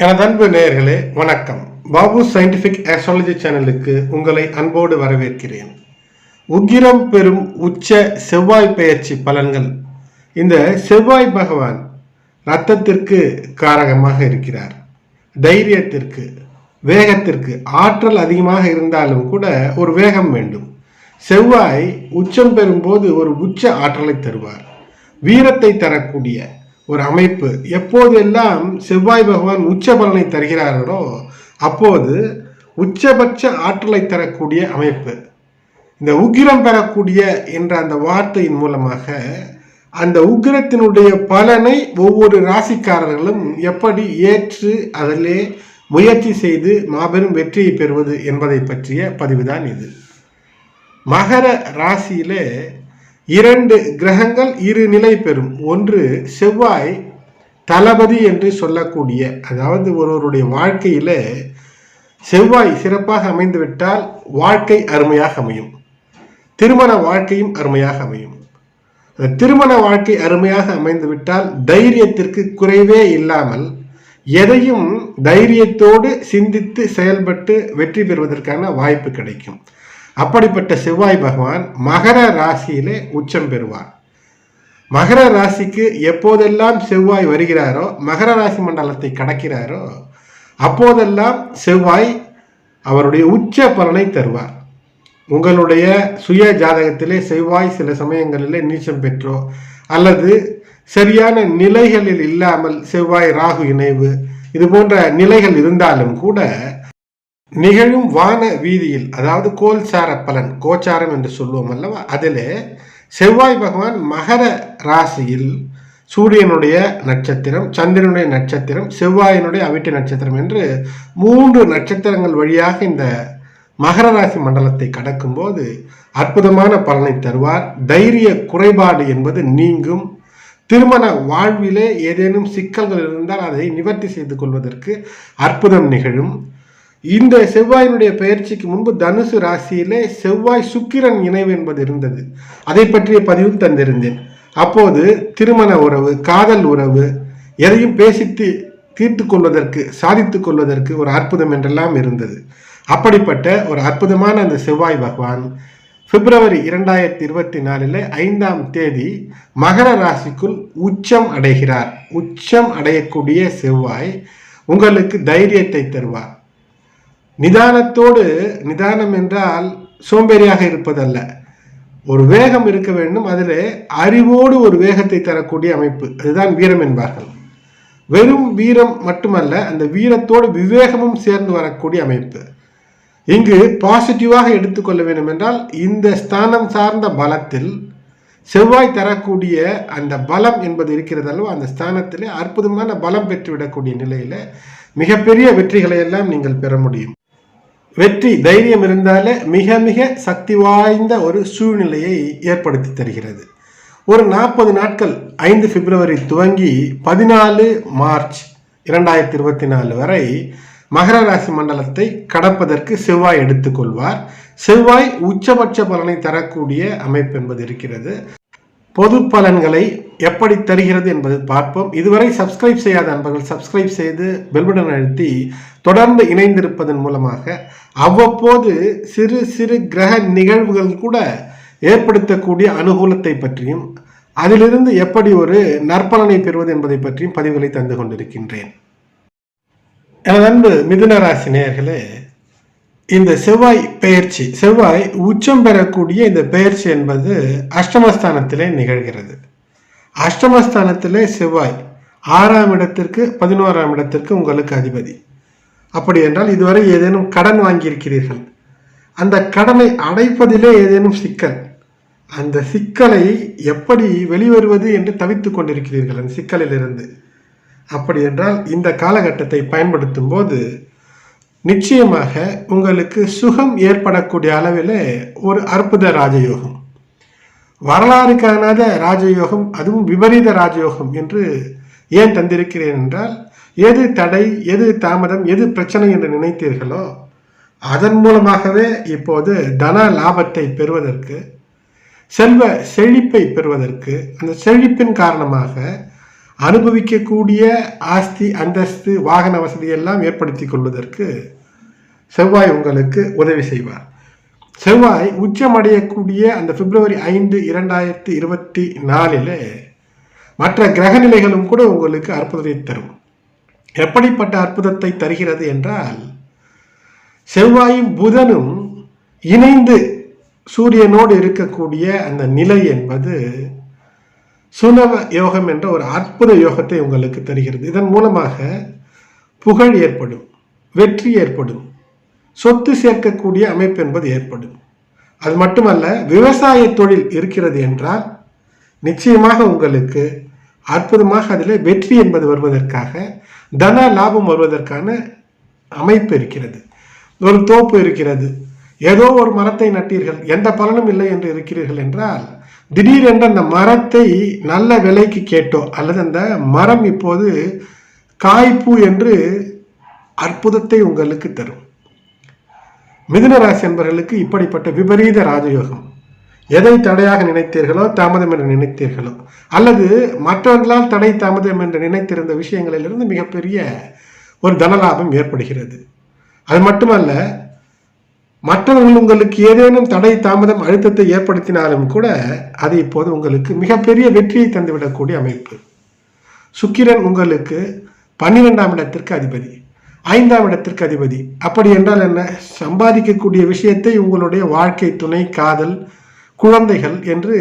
எனது அன்பு நேயர்களே வணக்கம். பாபு சயின்டிபிக் ஆஸ்ட்ராலஜி சேனலுக்கு உங்களை அன்போடு வரவேற்கிறேன். உக்கிரம் பெறும் உச்ச செவ்வாய் பெயர்ச்சி பலன்கள். இந்த செவ்வாய் பகவான் ரத்தத்திற்கு காரகமாக இருக்கிறார். தைரியத்திற்கு வேகத்திற்கு ஆற்றல் அதிகமாக இருந்தாலும் கூட ஒரு வேகம் வேண்டும். செவ்வாய் உச்சம் பெறும்போது ஒரு உச்ச ஆற்றலை தருவார். வீரத்தை தரக்கூடிய ஒரு அமைப்பு. எப்போதெல்லாம் செவ்வாய் பகவான் உச்ச பலனை தருகிறார்களோ அப்போது உச்சபட்ச ஆற்றலை தரக்கூடிய அமைப்பு. இந்த உக்கிரம் பெறக்கூடிய என்ற அந்த வார்த்தையின் மூலமாக அந்த உக்கிரத்தினுடைய பலனை ஒவ்வொரு ராசிக்காரர்களும் எப்படி ஏற்று அதிலே முயற்சி செய்து மாபெரும் வெற்றியை பெறுவது என்பதை பற்றிய பதிவுதான் இது. மகர ராசியிலே இரண்டு கிரகங்கள் இரு நிலை பெறும். ஒன்று செவ்வாய் தளபதி என்று சொல்லக்கூடிய அதாவது ஒருவருடைய வாழ்க்கையில செவ்வாய் சிறப்பாக அமைந்துவிட்டால் வாழ்க்கை அருமையாக அமையும். திருமண வாழ்க்கையும் அருமையாக அமையும். திருமண வாழ்க்கை அருமையாக அமைந்துவிட்டால் தைரியத்திற்கு குறைவே இல்லாமல் எதையும் தைரியத்தோடு சிந்தித்து செயல்பட்டு வெற்றி பெறுவதற்கான வாய்ப்பு கிடைக்கும். அப்படிப்பட்ட செவ்வாய் பகவான் மகர ராசியிலே உச்சம் பெறுவார். மகர ராசிக்கு எப்போதெல்லாம் செவ்வாய் வருகிறாரோ மகர ராசி மண்டலத்தை கடக்கிறாரோ அப்போதெல்லாம் செவ்வாய் அவருடைய உச்ச பலனை தருவார். உங்களுடைய சுய ஜாதகத்திலே செவ்வாய் சில சமயங்களிலே நீச்சம் பெற்றோ அல்லது சரியான நிலைகளில் இல்லாமல் செவ்வாய் ராகு இணைவு இது போன்ற நிலைகள் இருந்தாலும் கூட நிகழும் வான வீதியில் அதாவது கோல்சார பலன் கோச்சாரம் என்று சொல்லுவோம் அல்லவா? அதில் செவ்வாய் பகவான் மகர ராசியில் சூரியனுடைய நட்சத்திரம் சந்திரனுடைய நட்சத்திரம் செவ்வாயினுடைய அவிட்டு நட்சத்திரம் என்று மூன்று நட்சத்திரங்கள் வழியாக இந்த மகர ராசி மண்டலத்தை கடக்கும்போது அற்புதமான பலனை தருவார். தைரிய குறைபாடு என்பது நீங்கும். திருமண வாழ்விலே ஏதேனும் சிக்கல்கள் இருந்தால் அதை நிவர்த்தி செய்து கொள்வதற்கு அற்புதம் நிகழும். இந்த செவ்வாயினுடைய பயிற்சிக்கு முன்பு தனுசு ராசியிலே செவ்வாய் சுக்கிரன் இணைவு என்பது இருந்தது. அதை பற்றிய பதிவும் தந்திருந்தேன். அப்போது திருமண உறவு காதல் உறவு எதையும் பேசித்து தீர்த்து கொள்வதற்கு சாதித்து கொள்வதற்கு ஒரு அற்புதம் என்றெல்லாம் இருந்தது. அப்படிப்பட்ட ஒரு அற்புதமான அந்த செவ்வாய் பகவான் பிப்ரவரி இரண்டாயிரத்தி இருபத்தி நாலில் ஐந்தாம் தேதி மகர ராசிக்குள் உச்சம் அடைகிறார். உச்சம் அடையக்கூடிய செவ்வாய் உங்களுக்கு தைரியத்தை தருவார். நிதானத்தோடு நிதானம் என்றால் சோம்பேறியாக இருப்பதல்ல. ஒரு வேகம் இருக்க வேண்டும் அதில் அறிவோடு ஒரு வேகத்தை தரக்கூடிய அமைப்பு. அதுதான் வீரம் என்பார்கள். வெறும் வீரம் மட்டுமல்ல அந்த வீரத்தோடு விவேகமும் சேர்ந்து வரக்கூடிய அமைப்பு. இங்கு பாசிட்டிவாக எடுத்துக்கொள்ள வேண்டும் என்றால் இந்த ஸ்தானம் சார்ந்த பலத்தில் செவ்வாய் தரக்கூடிய அந்த பலம் என்பது இருக்கிறது அல்லவா அந்த ஸ்தானத்திலே அற்புதமான பலம் பெற்றுவிடக்கூடிய நிலையில் மிகப்பெரிய வெற்றிகளை எல்லாம் நீங்கள் பெற முடியும். வெற்றி தைரியம் இருந்தாலே மிக மிக சக்தி வாய்ந்த ஒரு சூழ்நிலையை ஏற்படுத்தி தருகிறது. ஒரு நாற்பது நாட்கள் ஐந்து பிப்ரவரி துவங்கி பதினாலு மார்ச் இரண்டாயிரத்தி இருபத்தி நாலு வரை மகர ராசி மண்டலத்தை கடப்பதற்கு செவ்வாய் எடுத்துக்கொள்வார். செவ்வாய் உச்சபட்ச பலனை தரக்கூடிய அமைப்பு என்பது இருக்கிறது. பொது பலன்களை எப்படி தருகிறது என்பது பார்ப்போம். இதுவரை சப்ஸ்கிரைப் செய்யாத நண்பர்கள் சப்ஸ்கிரைப் செய்து பெல்பட்டன் அழுத்தி தொடர்ந்து இணைந்திருப்பதன் மூலமாக அவ்வப்போது சிறு சிறு கிரக நிகழ்வுகள் கூட ஏற்படுத்தக்கூடிய அனுகூலத்தை பற்றியும் அதிலிருந்து எப்படி ஒரு நற்பலனை பெறுவது என்பதை பற்றியும் பதிவுகளை தந்து கொண்டிருக்கின்றேன். எனது அன்பு மிதுன ராசி நேயர்களே இந்த செவ்வாய் பெயர்ச்சி செவ்வாய் உச்சம் பெறக்கூடிய இந்த பெயர்ச்சி என்பது அஷ்டமஸ்தானத்திலே நிகழ்கிறது. அஷ்டமஸ்தானத்திலே செவ்வாய் ஆறாம் இடத்திற்கு பதினோராம் இடத்திற்கு உங்களுக்கு அதிபதி. அப்படி என்றால் இதுவரை ஏதேனும் கடன் வாங்கியிருக்கிறீர்கள். அந்த கடனை அடைப்பதிலே ஏதேனும் சிக்கல். அந்த சிக்கலை எப்படி வெளிவருவது என்று தவித்துக் கொண்டிருக்கிறீர்கள் அந்த சிக்கலிலிருந்து. அப்படி என்றால் இந்த காலகட்டத்தை பயன்படுத்தும் போது நிச்சயமாக உங்களுக்கு சுகம் ஏற்படக்கூடிய அளவில் ஒரு அற்புத ராஜயோகம். வரலாறு காணாத ராஜயோகம் அதுவும் விபரீத ராஜயோகம் என்று ஏன் தந்திருக்கிறேன் என்றால் எது தடை எது தாமதம் எது பிரச்சனை என்று நினைத்தீர்களோ அதன் மூலமாகவே இப்போது தன லாபத்தை பெறுவதற்கு செல்வ செழிப்பை பெறுவதற்கு அந்த செழிப்பின் காரணமாக அனுபவிக்கக்கூடிய ஆஸ்தி அந்தஸ்து வாகன வசதியெல்லாம் ஏற்படுத்தி கொள்வதற்கு செவ்வாய் உங்களுக்கு உதவி செய்வார். செவ்வாய் உச்சமடையக்கூடிய அந்த பிப்ரவரி ஐந்து இரண்டாயிரத்தி இருபத்தி நாலில் மற்ற கிரக நிலைகளும் கூட உங்களுக்கு அற்புதத்தை தரும். எப்படிப்பட்ட அற்புதத்தை தருகிறது என்றால் செவ்வாயும் புதனும் இணைந்து சூரியனோடு இருக்கக்கூடிய அந்த நிலை என்பது சுனவ யோகம் என்ற ஒரு அற்புத யோகத்தை உங்களுக்கு தருகிறது. இதன் மூலமாக புகழ் ஏற்படும் வெற்றி ஏற்படும் சொத்து சேர்க்கக்கூடிய அமைப்பு என்பது ஏற்படும். அது மட்டுமல்ல விவசாய தொழில் இருக்கிறது என்றால் நிச்சயமாக உங்களுக்கு அற்புதமாக அதில் வெற்றி என்பது வருவதற்காக தன லாபம் வருவதற்கான அமைப்பு இருக்கிறது. ஒரு தோப்பு இருக்கிறது. ஏதோ ஒரு மரத்தை நட்டீர்கள். எந்த பலனும் இல்லை என்று இருக்கிறீர்கள் என்றால் திடீரென்று அந்த மரத்தை நல்ல விலைக்கு கேட்டோ அல்லது அந்த மரம் இப்போது காய்ப்பு என்று அற்புதத்தை உங்களுக்கு தரும். மிதுன ராசி என்பவர்களுக்கு இப்படிப்பட்ட விபரீத ராஜயோகம். எதை தடையாக நினைத்தீர்களோ தாமதம் என்று நினைத்தீர்களோ அல்லது மற்றவர்களால் தடை தாமதம் என்று நினைத்திருந்த விஷயங்களிலிருந்து மிகப்பெரிய ஒரு தனலாபம் ஏற்படுகிறது. அது மட்டுமல்ல மற்றவர்கள் உங்களுக்கு ஏதேனும் தடை தாமதம் அழுத்தத்தை ஏற்படுத்தினாலும் கூட அது இப்போது உங்களுக்கு மிகப்பெரிய வெற்றியை தந்துவிடக்கூடிய அமைப்பு. சுக்கிரன் உங்களுக்கு பன்னிரெண்டாம் இடத்திற்கு அதிபதி ஐந்தாம் இடத்திற்கு அதிபதி. அப்படி என்றால் என்ன? சம்பாதிக்கக்கூடிய விஷயத்தை உங்களுடைய வாழ்க்கை துணை காதல் குழந்தைகள் என்று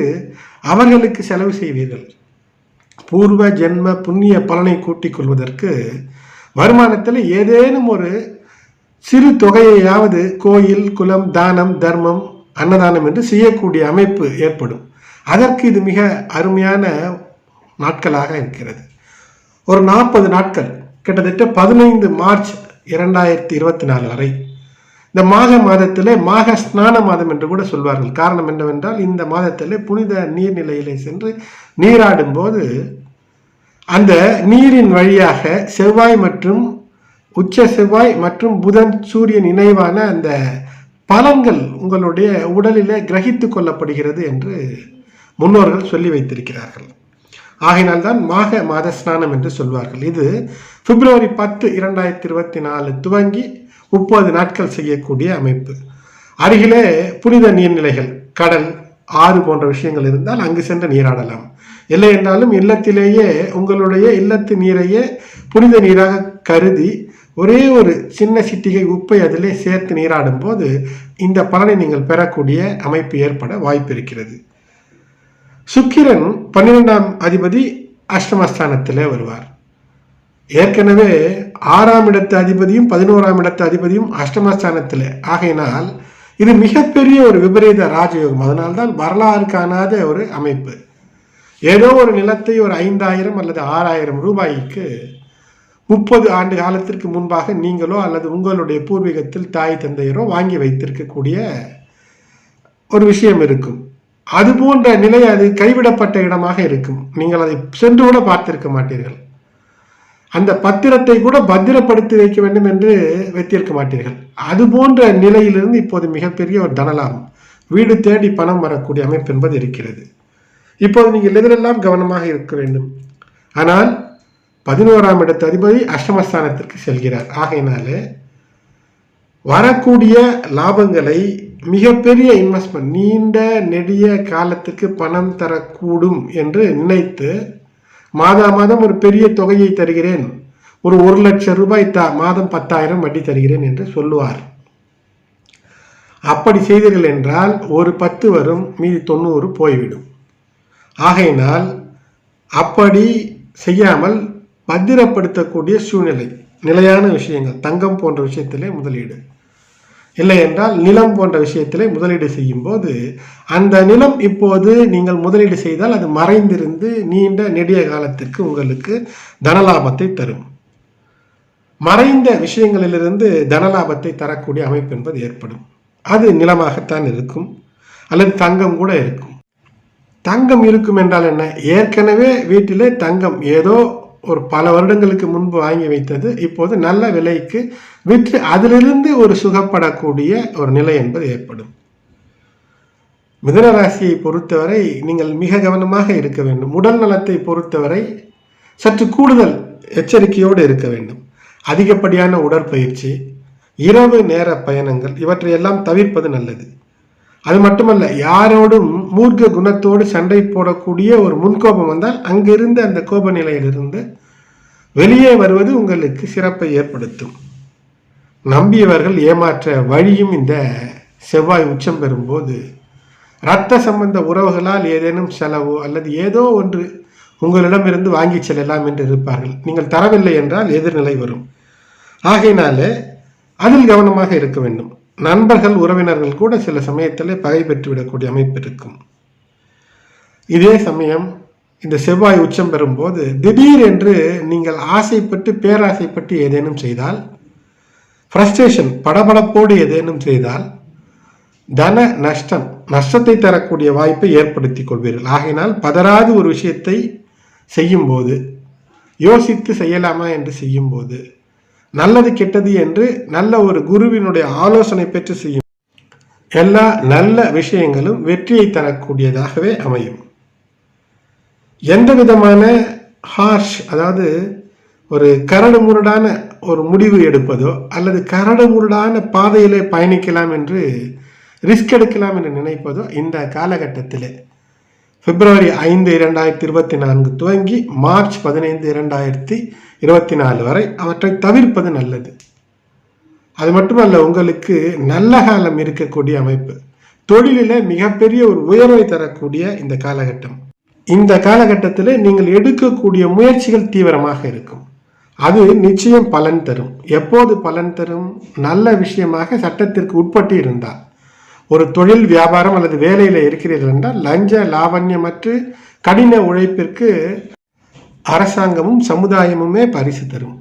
அவர்களுக்கு செலவு செய்வீர்கள். பூர்வ ஜென்ம புண்ணிய பலனை கூட்டிக் கொள்வதற்கு வருமானத்தில் ஏதேனும் ஒரு சிறு தொகையையாவது கோயில் குலம் தானம் தர்மம் அன்னதானம் என்று செய்யக்கூடிய அமைப்பு ஏற்படும். அதற்கு இது மிக அருமையான நாட்களாக இருக்கிறது. ஒரு நாற்பது நாட்கள் கிட்டத்தட்ட பதினைந்து மார்ச் இரண்டாயிரத்தி இருபத்தி நாலு வரை இந்த மாக மாதத்திலே மாக ஸ்நான மாதம் என்று கூட சொல்வார்கள். காரணம் என்னவென்றால் இந்த மாதத்திலே புனித நீர்நிலையிலே சென்று நீராடும் போது அந்த நீரின் வழியாக செவ்வாய் மற்றும் உச்ச செவ்வாய் மற்றும் புதன் சூரியன் இணைவான அந்த பலன்கள் உங்களுடைய உடலிலே கிரகித்து கொள்ளப்படுகிறது என்று முன்னோர்கள் சொல்லி வைத்திருக்கிறார்கள். ஆகையினால்தான் மாக மாத ஸ்நானம் என்று சொல்வார்கள். இது பிப்ரவரி பத்து இரண்டாயிரத்தி இருபத்தி நாலு துவங்கி முப்பது நாட்கள் செய்யக்கூடிய அமைப்பு. அருகிலே புனித நீர்நிலைகள் கடல் ஆறு போன்ற விஷயங்கள் இருந்தால் அங்கு சென்று நீராடலாம். இல்லை என்றாலும் இல்லத்திலேயே உங்களுடைய இல்லத்து நீரையே புனித நீராக கருதி ஒரே ஒரு சின்ன சிட்டிகை உப்பை அதிலே சேர்த்து நீராடும் போது இந்த பலனை நீங்கள் பெறக்கூடிய அமைப்பு ஏற்பட வாய்ப்பு இருக்கிறது. சுக்கிரன் பன்னிரெண்டாம் அதிபதி அஷ்டமஸ்தானத்திலே வருவார். ஏற்கனவே ஆறாம் இடத்து அதிபதியும் பதினோராம் இடத்து அதிபதியும் அஷ்டமஸ்தானத்தில். ஆகையினால் இது மிகப்பெரிய ஒரு விபரீத ராஜயோகம். அதனால்தான் வரலாறு காணாத ஒரு அமைப்பு. ஏதோ ஒரு நிலத்தை ஒரு ஐந்தாயிரம் அல்லது ஆறாயிரம் ரூபாய்க்கு முப்பது ஆண்டு காலத்திற்கு முன்பாக நீங்களோ அல்லது உங்களுடைய பூர்வீகத்தில் தாய் தந்தையரோ வாங்கி வைத்திருக்கக்கூடிய ஒரு விஷயம் இருக்கும். அது போன்ற நிலை அது கைவிடப்பட்ட இடமாக இருக்கும். நீங்கள் அதை சென்று கூட பார்த்திருக்க மாட்டீர்கள். அந்த பத்திரத்தை கூட பத்திரப்படுத்தி வைக்க வேண்டும் என்று வைத்திருக்க மாட்டீர்கள். அது போன்ற நிலையிலிருந்து இப்போது மிகப்பெரிய ஒரு தனலாபம். வீடு தேடி பணம் வரக்கூடிய அமைப்பு என்பது இருக்கிறது. இப்போது நீங்கள் எதிரெல்லாம் கவனமாக இருக்க வேண்டும்? ஆனால் பதினோராம் இடத்து அதிபதி அஷ்டமஸ்தானத்திற்கு செல்கிறார். ஆகையினாலே வரக்கூடிய லாபங்களை மிகப்பெரிய இன்வெஸ்ட்மெண்ட் நீண்ட நெடிய காலத்துக்கு பணம் தரக்கூடும் என்று நினைத்து மாதா மாதம் ஒரு பெரிய தொகையை தருகிறேன். ஒரு ஒரு லட்சம் ரூபாய் த மாதம் பத்தாயிரம் வட்டி தருகிறேன் என்று சொல்லுவார். அப்படி செய்தீர்கள் என்றால் ஒரு பத்து வரும் மீதி தொண்ணூறு போய்விடும். ஆகையினால் அப்படி செய்யாமல் பத்திரப்படுத்தக்கூடிய சூழ்நிலை நிலையான விஷயங்கள் தங்கம் போன்ற விஷயத்திலே முதலீடு. இல்லை என்றால் நிலம் போன்ற விஷயத்திலே முதலீடு செய்யும் போது அந்த நிலம் இப்போது நீங்கள் முதலீடு செய்தால் அது மறைந்திருந்து நீண்ட நெடிய காலத்திற்கு உங்களுக்கு தனலாபத்தை தரும். மறைந்த விஷயங்களிலிருந்து தனலாபத்தை தரக்கூடிய அமைப்பு என்பது ஏற்படும். அது நிலமாகத்தான் இருக்கும். அல்லது தங்கம் கூட இருக்கும். தங்கம் இருக்கும் என்றால் என்ன? ஏற்கனவே வீட்டிலே தங்கம் ஏதோ ஒரு பல வருடங்களுக்கு முன்பு வாங்கி வைத்தது இப்போது நல்ல விலைக்கு விற்று அதிலிருந்து ஒரு சுகப்படக்கூடிய ஒரு நிலை என்பது ஏற்படும். மிதன ராசியை பொறுத்தவரை நீங்கள் மிக கவனமாக இருக்க வேண்டும். உடல் நலத்தை பொறுத்தவரை சற்று கூடுதல் எச்சரிக்கையோடு இருக்க வேண்டும். அதிகப்படியான உடற்பயிற்சி இரவு நேர பயணங்கள் இவற்றையெல்லாம் தவிர்ப்பது நல்லது. அது மட்டுமல்ல யாரோடும் மூர்க்க குணத்தோடு சண்டை போடக்கூடிய ஒரு முன்கோபம் வந்தால் அங்கிருந்து அந்த கோப நிலையிலிருந்து வெளியே வருவது உங்களுக்கு சிறப்பை ஏற்படுத்தும். நம்பியவர்கள் ஏமாற்ற வழியும் இந்த செவ்வாய் உச்சம் பெறும்போது இரத்த சம்பந்த உறவுகளால் ஏதேனும் செலவோ அல்லது ஏதோ ஒன்று உங்களிடமிருந்து வாங்கி செல்லலாம் என்று இருப்பார்கள். நீங்கள் தரவில்லை என்றால் எதிர்நிலை வரும். ஆகையினாலே அதில் கவனமாக இருக்க வேண்டும். நண்பர்கள் உறவினர்கள் கூட சில சமயத்தில் பகை பெற்றுவிடக்கூடிய அமைப்பு இருக்கும். இதே சமயம் இந்த செவ்வாய் உச்சம் பெறும்போது திடீர் என்று நீங்கள் ஆசைப்பட்டு பேராசைப்பட்டு ஏதேனும் செய்தால் ஃப்ரஸ்ட்ரேஷன் படபடப்போடு ஏதேனும் செய்தால் தன நஷ்டம் நஷ்டத்தை தரக்கூடிய வாய்ப்பை ஏற்படுத்திக் கொள்வீர்கள். ஆகையினால் பதறாது ஒரு விஷயத்தை செய்யும்போது யோசித்து செய்யலாமா என்று செய்யும்போது நல்லது கெட்டது என்று நல்ல ஒரு குருவினுடைய ஆலோசனை பெற்று செய்யும் எல்லா நல்ல விஷயங்களும் வெற்றியை தரக்கூடியதாகவே அமையும். எந்த விதமான ஹார்ஷ் அதாவது ஒரு கரடு முரடான ஒரு முடிவு எடுப்பதோ அல்லது கரடு முரடான பாதையிலே பயணிக்கலாம் என்று ரிஸ்க் எடுக்கலாம் என்று நினைப்பதோ இந்த காலகட்டத்திலே பிப்ரவரி ஐந்து இரண்டாயிரத்தி இருபத்தி நான்கு துவங்கி மார்ச் பதினைந்து இரண்டாயிரத்தி இருபத்தி நாலு வரை அவற்றை தவிர்ப்பது நல்லது. அது மட்டுமல்ல உங்களுக்கு நல்ல காலம் இருக்கக்கூடிய அமைப்பு தொழிலில் மிகப்பெரிய ஒரு உயர்வை தரக்கூடிய இந்த காலகட்டம். இந்த காலகட்டத்தில் நீங்கள் எடுக்கக்கூடிய முயற்சிகள் தீவிரமாக இருக்கும். அது நிச்சயம் பலன் தரும். எப்போது பலன் தரும்? நல்ல விஷயமாக சட்டத்திற்கு உட்பட்டு இருந்தால். ஒரு தொழில் வியாபாரம் அல்லது வேலையில் இருக்கிறீர்கள் என்றால் லஞ்ச லாவண்யமற்று கடின உழைப்பிற்கு அரசாங்கமும் சமுதாயமுமே பரிசு தரும்.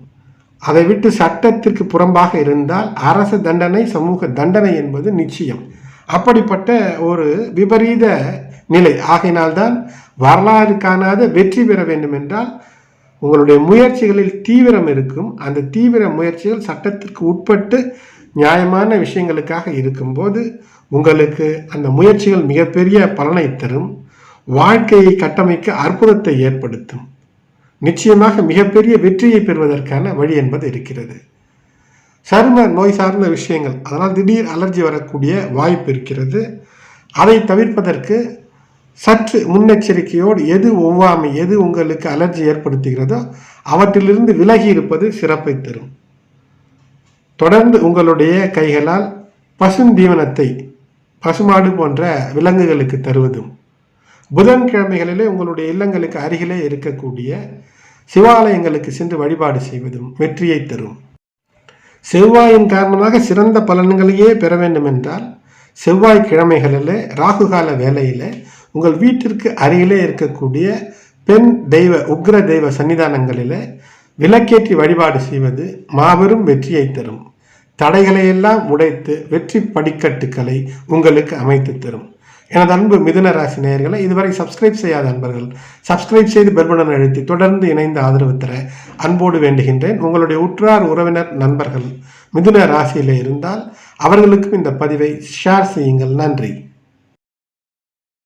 அதை விட்டு சட்டத்திற்கு புறம்பாக இருந்தால் அரசு தண்டனை சமூக தண்டனை என்பது நிச்சயம். அப்படிப்பட்ட ஒரு விபரீத நிலை. ஆகையினால்தான் வரலாறு காணாத வெற்றி பெற வேண்டும் என்றால் உங்களுடைய முயற்சிகளில் தீவிரம் இருக்கும். அந்த தீவிர முயற்சிகள் சட்டத்திற்கு உட்பட்டு நியாயமான விஷயங்களுக்காக இருக்கும்போது உங்களுக்கு அந்த முயற்சிகள் மிகப்பெரிய பலனை தரும். வாழ்க்கையை கட்டமைக்க அற்புதத்தை ஏற்படுத்தும். நிச்சயமாக மிகப்பெரிய வெற்றியை பெறுவதற்கான வழி என்பது இருக்கிறது. சரும நோய் சார்ந்த விஷயங்கள் அதனால் திடீர் அலர்ஜி வரக்கூடிய வாய்ப்பு இருக்கிறது. அதை தவிர்ப்பதற்கு சற்று முன்னெச்சரிக்கையோடு எது ஒவ்வாமை எது உங்களுக்கு அலர்ஜி ஏற்படுத்துகிறதோ அவற்றிலிருந்து விலகி இருப்பது சிறப்பை தரும். தொடர்ந்து உங்களுடைய கைகளால் பசுந்தீவனத்தை பசுமாடு போன்ற விலங்குகளுக்கு தருவதும். புதன்கிழமைகளிலே உங்களுடைய இல்லங்களுக்கு அருகிலே இருக்கக்கூடிய சிவாலயங்களுக்கு சென்று வழிபாடு செய்வதும் வெற்றியை தரும். செவ்வாயின் காரணமாக சிறந்த பலன்களையே பெற வேண்டும் என்றால் செவ்வாய் கிழமைகளில் ராகுகால வேலையில் உங்கள் வீட்டிற்கு அருகிலே இருக்கக்கூடிய பெண் தெய்வ உக்ர தெய்வ சன்னிதானங்களில் விளக்கேற்றி வழிபாடு செய்வது மாபெரும் வெற்றியை தரும். தடைகளையெல்லாம் உடைத்து வெற்றி படிக்கட்டுக்களை உங்களுக்கு அமைத்து தரும். எனது அன்பு மிதுன ராசி நேயர்களை இதுவரை சப்ஸ்கிரைப் செய்யாத அன்பர்கள் சப்ஸ்கிரைப் செய்து பெர்படன் அழுத்தி தொடர்ந்து இணைந்து ஆதரவு தர அன்போடு வேண்டுகின்றேன். உங்களுடைய உற்றார் உறவினர் நண்பர்கள் மிதுன ராசியில் இருந்தால் அவர்களுக்கும் இந்த பதிவை ஷேர் செய்யுங்கள். நன்றி.